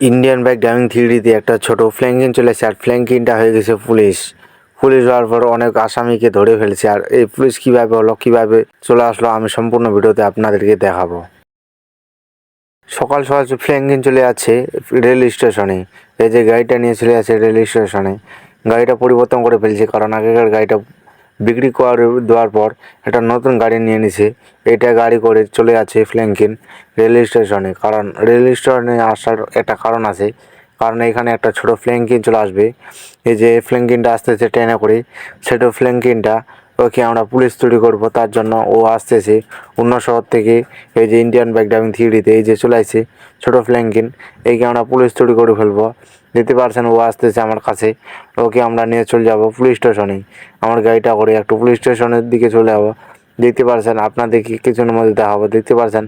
Indian bike driving থ্রিডিতে একটা ছোট ফ্ল্যাঙ্কিং চলেছে আর ফ্ল্যাঙ্কিংটা হয়ে গেছে পুলিশ পুলিশ হওয়ার পর অনেক আসামিকে ধরে ফেলছে আর এই পুলিশ কীভাবে হলো, কীভাবে চলে আসলো আমি সম্পূর্ণ ভিডিওতে আপনাদেরকে দেখাবো। সকাল সকাল ফ্ল্যাঙ্কিং চলে যাচ্ছে রেল স্টেশনে এই যে গাড়িটা নিয়ে চলে যাচ্ছে রেল স্টেশনে গাড়িটা পরিবর্তন করে ফেলছে কারণ আগেকার গাড়িটা বিক্রি করে দেওয়ার পর একটা নতুন গাড়ি নিয়ে নিছে। এটা গাড়ি করে চলে যাচ্ছে ফ্ল্যাঙ্কিন রেল স্টেশনে। কারণ রেল স্টেশনে আসার একটা কারণ আছে। কারণ এখানে একটা ছোট ফ্ল্যাঙ্কিন চলে আসবে। এই যে ফ্ল্যাঙ্কিনটা আসতেছে ট্রেনে করে সেটা ফ্ল্যাঙ্কিনটা ওকে আমরা পুলিশ তৈরি করব। তার জন্য ও আসতেছে অন্য শহর থেকে। এই যে ইন্ডিয়ান বাইক ড্রাইভিং থিওরিতে এই যে চলে আসছে ছোটো ফ্ল্যাঙ্কিন। এইকে আমরা পুলিশ তৈরি করে ফেলব। দেখতে পারছেন, ও আসতেছে আমার কাছে। ওকে আমরা নিয়ে চলে যাব পুলিশ স্টেশনে আমার গাড়িটা করে একটু পুলিশ স্টেশনের দিকে চলে যাব। দেখতে পারছেন আপনাদেরকে কিছুর মধ্যে দেখাবো। দেখতে পারছেন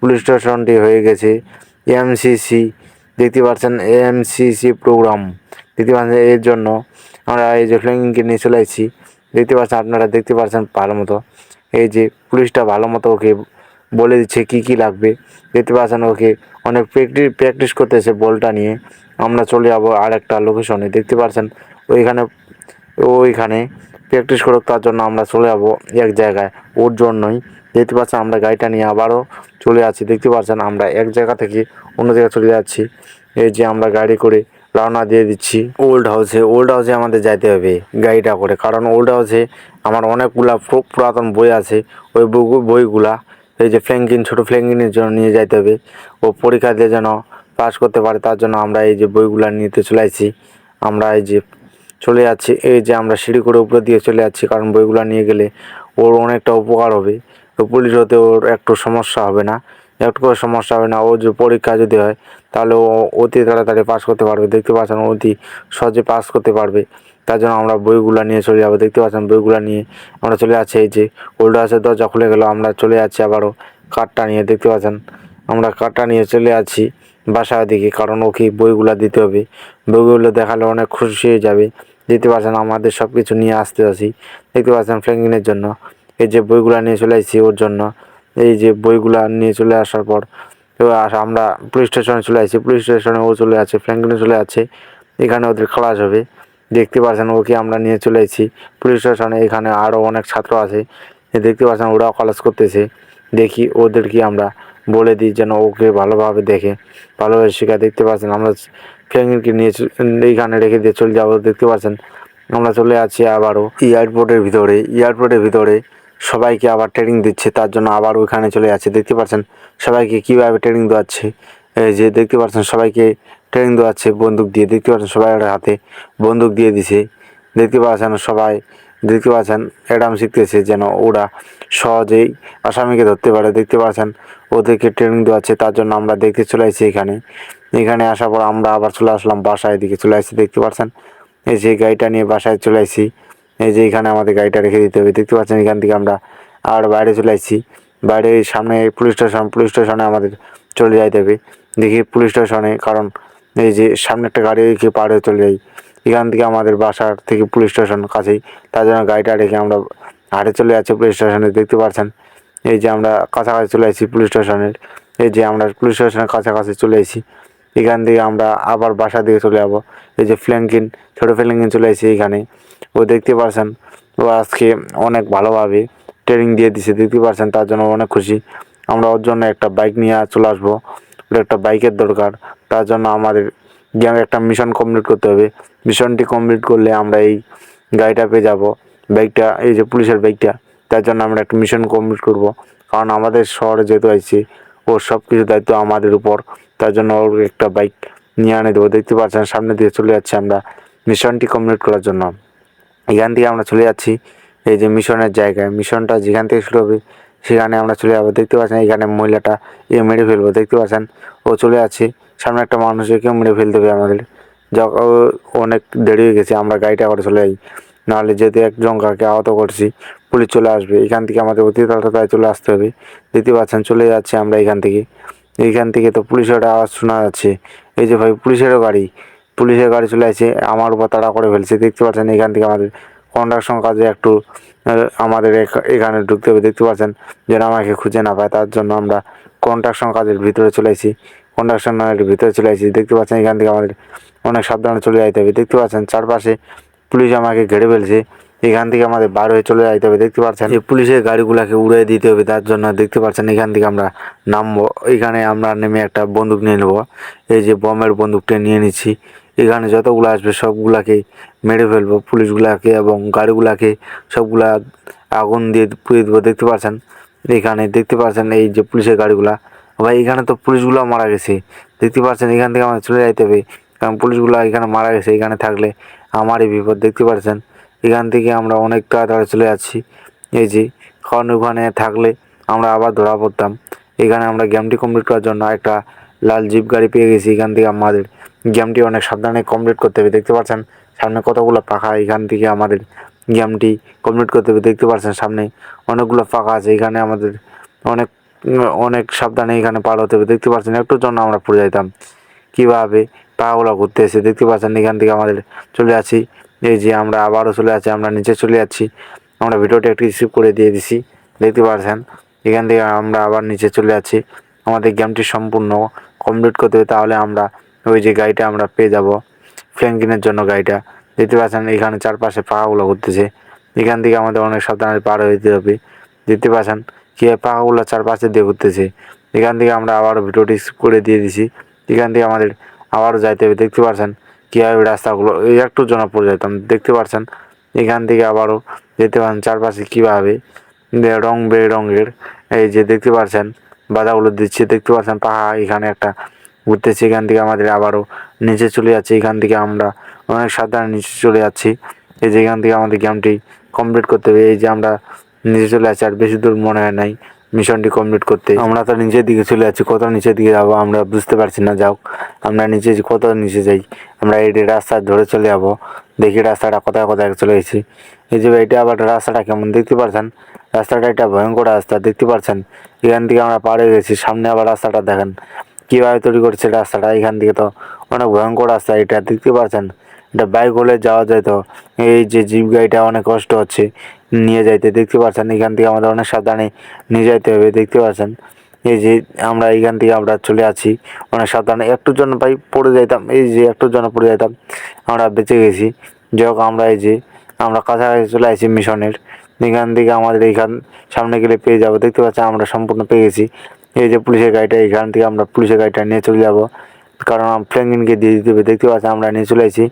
পুলিশ স্টেশনটি হয়ে গেছে। এমসিসি দেখতে পাচ্ছেন এমসিসি প্রোগ্রাম দেখতে পাচ্ছেন এর জন্য আমরা এই যে ফ্ল্যাঙ্কিংকে নিয়ে চলে আসছি দেখতে পাচ্ছেন আপনারা দেখতে পাচ্ছেন ভালো মতো। এই যে পুলিশটা ভালো মতো ওকে বলে দিচ্ছে কি কি লাগবে। দেখতে পাচ্ছেন ওকে অনেক প্র্যাকটিস প্র্যাকটিস করতেছে বলটা নিয়ে। আমরা চলে যাব আর একটা লোকেশনে দেখতে পাচ্ছেন, ওইখানে ওইখানে প্র্যাকটিস করুক, তার জন্য আমরা চলে যাব এক জায়গায় ওর জন্যই। দেখতে পাচ্ছেন, আমরা গাড়িটা নিয়ে আবারও চলে যাচ্ছি। দেখতে পাচ্ছেন, আমরা এক জায়গা থেকে অন্য জায়গায় চলে যাচ্ছি। এই যে আমরা গাড়ি করে রওনা দিয়ে দিচ্ছি। ওল্ড হাউসে ওল্ড হাউসে আমাদের যাইতে হবে গাড়িটা করে। কারণ ওল্ড হাউসে আমার অনেকগুলা পুরাতন বই আছে। ওই বই- বইগুলা এই যে ফ্ল্যাঙ্কিন, ছোটো ফ্ল্যাঙ্কিনের জন্য নিয়ে যাইতে হবে। ও পরীক্ষা দিয়ে যেন পাস করতে পারে, তার জন্য আমরা এই যে বইগুলা নিতে চলে আমরা এই যে চলে যাচ্ছি, এই যে আমরা সিঁড়ি করে উপরে দিয়ে চলে যাচ্ছি, কারণ বইগুলো নিয়ে গেলে ওর অনেকটা উপকার হবে। তো পুলিশ হতে ওর একটু সমস্যা হবে না। একটু করে সমস্যা হবে না, ও যে পরীক্ষা যদি হয়, তাহলে ও অতি তাড়াতাড়ি পাস করতে পারবে। দেখতে পাচ্ছেন, অতি সহজে পাস করতে পারবে। তার জন্য আমরা বইগুলো নিয়ে চলে যাব। দেখতে পাচ্ছেন বইগুলো নিয়ে আমরা চলে যাচ্ছি। এই যে ওল্ড হাউসের দরজা খুলে গেল, আমরা চলে যাচ্ছি আবারও কার্ডটা নিয়ে। দেখতে পাচ্ছেন, আমরা কার্ডটা নিয়ে চলে যাচ্ছি বাসার দিকে, কারণ ওকে বইগুলো দিতে হবে। বইগুলো দেখালে অনেক খুশি হয়ে যাবে। দেখতে পাচ্ছেন, আমাদের সব কিছু নিয়ে আসতে আসি। দেখতে পাচ্ছেন ফ্র্যাঙ্কিনের জন্য। এই যে বইগুলো নিয়ে চলে আসছি ওর জন্য। এই যে বইগুলো নিয়ে চলে আসার পর আমরা পুলিশ স্টেশনে চলে আসছি। পুলিশ স্টেশনে ও চলে আছে ফ্র্যাঙ্কিনে চলে আছে এখানে ওদের খালাস হবে। দেখতে পাচ্ছেন ওকে আমরা নিয়ে চলে এসেছি। পুলিশ স্টেশনে এখানে আরও অনেক ছাত্র আছে। দেখতে পাচ্ছেন ওরাও কলেজ করতেছে। দেখি ওদেরকে আমরা বলে দিই যেন ওকে ভালোভাবে দেখে। ভালোভাবে শেখা দেখতে পাচ্ছেন আমরা ফ্র্যাঙ্কিনকে নিয়ে এইখানে রেখে দিয়ে চলে যাব দেখতে পাচ্ছেন। আমরা চলে আছি আবারও। এয়ারপোর্টের ভিতরে এয়ারপোর্টের ভিতরে সবাইকে আবার ট্রেনিং দিচ্ছে, তার জন্য আবার ওইখানে চলে যাচ্ছে। দেখতে পাচ্ছেন সবাইকে কীভাবে ট্রেনিং দেওয়াচ্ছে। যে দেখতে পাচ্ছেন সবাইকে ট্রেনিং দেওয়াচ্ছে বন্দুক দিয়ে, দেখতে পাচ্ছেন সবাই একটা হাতে বন্দুক দিয়ে দিছে। দেখতে পাচ্ছেন সবাই, দেখতে পাচ্ছেন অ্যাডাম শিখতেছে যেন ওরা সহজেই আসামিকে ধরতে পারে। দেখতে পাচ্ছেন ওদেরকে ট্রেনিং দেওয়াচ্ছে তার জন্য আমরা দেখতে চলে আসছি এখানে। এখানে আসার পর আমরা আবার চলে আসলাম বাসায় দিকে, চলে আসছি, দেখতে পাচ্ছেন? এই যে গাড়িটা নিয়ে বাসায় চলে আসছি, এই যে এখানে আমাদের গাড়িটা রেখে দিতে হবে। দেখতে পাচ্ছেন এখান থেকে আমরা আর বাইরে চলে আসছি। বাইরে সামনে পুলিশ স্টেশন, পুলিশ স্টেশনে আমাদের চলে যাইতে হবে। দেখি পুলিশ স্টেশনে, কারণ এই যে সামনে একটা গাড়ি রেখে পার হয়ে চলে যাই। এখান থেকে আমাদের বাসার থেকে পুলিশ স্টেশন কাছেই। তার জন্য গাড়িটা রেখে আমরা হাটে চলে যাচ্ছি পুলিশ স্টেশনে দেখতে পাচ্ছেন? এই যে আমরা কাছাকাছি চলে আসছি পুলিশ স্টেশনের এই যে আমরা পুলিশ স্টেশনের কাছাকাছি চলে এসেছি এখান থেকে আমরা আবার বাসা দিকে চলে যাব। এই যে ফ্ল্যাঙ্কিন, ছোটো ফ্ল্যাঙ্কিন চলে এসেছি এখানে। ও দেখতে পারছেন ও আজকে অনেক ভালোভাবে ট্রেনিং দিয়ে দিছে, দেখতে পারছেন তার জন্য অনেক খুশি। আমরা ওর জন্য একটা বাইক নিয়ে চলে আসব। ওর একটা বাইকের দরকার। তার জন্য আমাদের গিয়ে একটা মিশন কমপ্লিট করতে হবে। মিশনটি কমপ্লিট করলে আমরা এই গাড়িটা পেয়ে যাব। বাইকটা এই যে পুলিশের বাইকটা তার জন্য আমরা একটা মিশন কমপ্লিট করব। কারণ আমাদের শহরে যেহেতু আসছি ওর সব কিছু দায়িত্ব আমাদের উপর। তার জন্য ওর একটা বাইক নিয়ে আনে দেবো। দেখতে পাচ্ছেন, সামনে দিয়ে চলে যাচ্ছি আমরা মিশনটি কমপ্লিট করার জন্য। এখান থেকে আমরা চলে যাচ্ছি, এই যে মিশনের জায়গায়। মিশনটা যেখান থেকে শুরু হবে, সেখানে আমরা চলে যাব। দেখতে পাচ্ছেন, এখানে মহিলাটা এ মেরে ফেলব। দেখতে পাচ্ছেন, ও চলে যাচ্ছে। সামনে একটা মানুষকেও মেরে ফেলতে হবে আমাদের। যখন অনেক দেরি হয়ে গেছে, আমরা গাড়িটা করে চলে যাই। নাহলে যেহেতু একজন কাকে আহত করছি, পুলিশ চলে আসবে। এখান থেকে আমাদের অতি তাড়াতাড়ি চলে আসতে হবে। দেখতে পাচ্ছেন, চলে যাচ্ছে আমরা এখান থেকে। এইখান থেকে তো পুলিশের আওয়াজ শোনা যাচ্ছে। এই যে ভাই, পুলিশেরও গাড়ি। পুলিশের গাড়ি চলে আসছে আমার উপর তাড়া করে ফেলছে। দেখতে পাচ্ছেন, এখান থেকে আমাদের কন্ডাকশন কাজে একটু আমাদের এখ- এখানে ঢুকতে হবে। দেখতে পাচ্ছেন, যেন আমাকে খুঁজে না পায়। তার জন্য আমরা কন্ট্রাকশন কাজের ভিতরে চলে এসেছি কন্ডাকশনের ভিতরে চলে আসছি। দেখতে পাচ্ছেন এখান থেকে আমাদের অনেক সাবধানে চলে যাইতে হবে। দেখতে পাচ্ছেন চারপাশে পুলিশ আমাকে ঘিরে ফেলছে। এখান থেকে আমাদের বার হয়ে চলে যাইতে হবে। দেখতে পাচ্ছেন এই পুলিশের গাড়িগুলোকে উড়িয়ে দিতে হবে। তার জন্য দেখতে পাচ্ছেন এখান থেকে আমরা নামবো। এখানে আমরা নেমে একটা বন্দুক নিয়ে নেব। এই যে বমের বন্দুকটা নিয়ে নিচ্ছি। এখানে যতগুলো আসবে সবগুলাকে মেরে ফেলব। পুলিশগুলাকে এবং গাড়িগুলাকে সবগুলা আগুন দিয়ে পুড়িয়ে দেবো। দেখতে পাচ্ছেন এখানে দেখতে পাচ্ছেন এই যে পুলিশের গাড়িগুলা। ভাই এখানে তো পুলিশগুলো মারা গেছে। দেখতে পাচ্ছেন এখান থেকে আমাদের চলে যাইতে হবে। কারণ পুলিশগুলো এখানে মারা গেছে এখানে থাকলে আমারই বিপদ, দেখতে পাচ্ছেন? এখান থেকে আমরা অনেক তাড়াতাড়ি চলে যাচ্ছি। এই যে, কারণ ওখানে থাকলে আমরা আবার ধরা পড়তাম। এখানে আমরা গেমটি কমপ্লিট করার জন্য একটা লাল জিপ গাড়ি পেয়ে গেছি এখান থেকে আমাদের। গেমটি অনেক সাবধানে কমপ্লিট করতে হবে, দেখতে পাচ্ছেন? সামনে কতগুলো পাখা এখান থেকে আমাদের গেমটি কমপ্লিট করতে হবে, দেখতে পাচ্ছেন? সামনে অনেকগুলো ফাঁকা আছে এখানে আমাদের অনেক অনেক সাবধানে এখানে পার হতে হবে। দেখতে পাচ্ছেন একটুর জন্য আমরা পড়ে যাইতাম। কীভাবে পাগুলো ঘুরতে এসে, দেখতে পাচ্ছেন, এখান থেকে আমাদের চলে আসি। এই যে আমরা আবারও চলে আছি আমরা নিচে চলে যাচ্ছি। আমরা ভিডিওটা একটু রিসিভ করে দিয়ে দিছি। দেখতে পাচ্ছেন, এখান থেকে আমরা আবার নিচে চলে যাচ্ছি। আমাদের গেমটি সম্পূর্ণ কমপ্লিট করতে হবে, তাহলে আমরা ওই যে গাড়িটা আমরা পেয়ে যাব। ফ্ল্যাঙ্কিনের জন্য গাড়িটা। দেখতে পাচ্ছেন, এখানে চারপাশে পাখাগুলো ঘুরতেছে। এখান থেকে আমাদের অনেক সাবধানে পার যেতে হবে। দেখতে পাচ্ছেন কীভাবে পাখাগুলো চারপাশে দিয়ে ঘুরতেছে। এখান থেকে আমরা আবারও ভিডিওটি করে দিয়ে দিছি। এখান থেকে আমাদের আবারও যাইতে হবে, দেখতে পাচ্ছেন কীভাবে রাস্তাগুলো একটু জন্য পড়ে যেতাম দেখতে পাচ্ছেন এখান থেকে আবারও যেতে পারেন চারপাশে কীভাবে রং বেরঙের, এই যে দেখতে পাচ্ছেন বাধাগুলো দিচ্ছে, দেখতে পাচ্ছেন পাহা এখানে একটা ঘুরতেছে। এখান থেকে আমাদের আবারও নিচে চলে যাচ্ছে। এখান থেকে আমরা অনেক সাবধানে নিচে চলে যাচ্ছি। এই যে এখান থেকে আমাদের গেমটি কমপ্লিট করতে হবে। এই যে আমরা নিচে চলে যাচ্ছি আর বেশি দূর মনে হয় নাই। মিশনটি কমপ্লিট করতে আমরা তো নিচের দিকে চলে যাচ্ছি কত নিচের দিকে যাব আমরা বুঝতে পারছি না। যাও, আমরা নিচে কত নিচে যাই। আমরা এই রাস্তা ধরে চলে যাব, দেখি রাস্তাটা কোথায় কোথায় চলে গেছি। এই যে এটা আবার রাস্তাটা কেমন দেখতে পারছেন? রাস্তাটা এটা ভয়ঙ্কর রাস্তা, দেখতে পারছেন? এখান থেকে আমরা পার হয়ে গেছি, সামনে আবার রাস্তাটা দেখেন। কীভাবে তৈরি করছে রাস্তাটা, এখান থেকে তো অনেক ভয়ঙ্কর রাস্তা এটা, দেখতে পারছেন? এটা বাইক হলে যাওয়া যায় তো। এই যে জিপ গাড়িটা অনেক কষ্ট হচ্ছে। নিয়ে যাইতে, দেখতে পাচ্ছেন এখান থেকে আমাদের অনেক সাবধানে নিয়ে যাইতে হবে, দেখতে পাচ্ছেন এই যে আমরা এইখান থেকে আমরা চলে আছি, অনেক সাবধানে। একটুর জন্য ভাই পড়ে যাইতাম, এই যে একটুর জন্য পড়ে যাইতাম, আমরা বেঁচে গেছি। যাই আমরা এই যে, আমরা কাছাকাছি চলে আসি মিশনের। এখান থেকে আমাদের এইখান, সামনে গেলে পেয়ে যাব, দেখতে পাচ্ছেন, আমরা সম্পূর্ণ পেয়ে গেছি। এই যে পুলিশের গাড়িটা এইখান থেকে আমরা পুলিশের গাড়িটা নিয়ে চলে যাব। কারণ ফ্ল্যাঙ্কিনকে দিয়ে দিতে হবে। দেখতে পাচ্ছেন আমরা নিয়ে চলে আসি।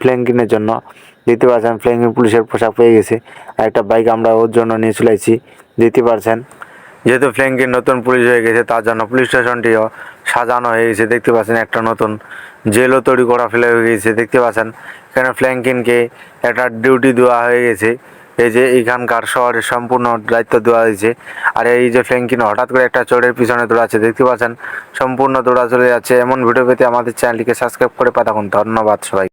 ফ্ল্যাঙ্কিনের জন্য। দেখতে পাচ্ছেন ফ্ল্যাঙ্কিন পুলিশের পোশাক পেয়ে গেছে। আর একটা বাইক আমরা ওর জন্য নিয়ে চলে আসি। দেখতে পাচ্ছেন? যেহেতু ফ্ল্যাঙ্কিন নতুন পুলিশ হয়ে গেছে, তার জন্য পুলিশ স্টেশনটিও সাজানো হয়ে গেছে। দেখতে পাচ্ছেন একটা নতুন জেলও তৈরি করা ফেলে হয়ে গেছে। দেখতে পাচ্ছেন? এখানে ফ্ল্যাঙ্কিনকে একটা ডিউটি দেওয়া হয়ে গেছে। এই যে এখানকার শহরের সম্পূর্ণ দায়িত্ব দেওয়া হয়েছে। আর এই যে ফ্ল্যাঙ্কিন হঠাৎ করে একটা চোরের পিছনে দৌড়াচ্ছে দেখতে পাচ্ছেন? সম্পূর্ণ দৌড়া চলে যাচ্ছে এমন ভিডিও পেতে আমাদের চ্যানেলটিকে সাবস্ক্রাইব করে পাঠাকুন ধন্যবাদ সবাই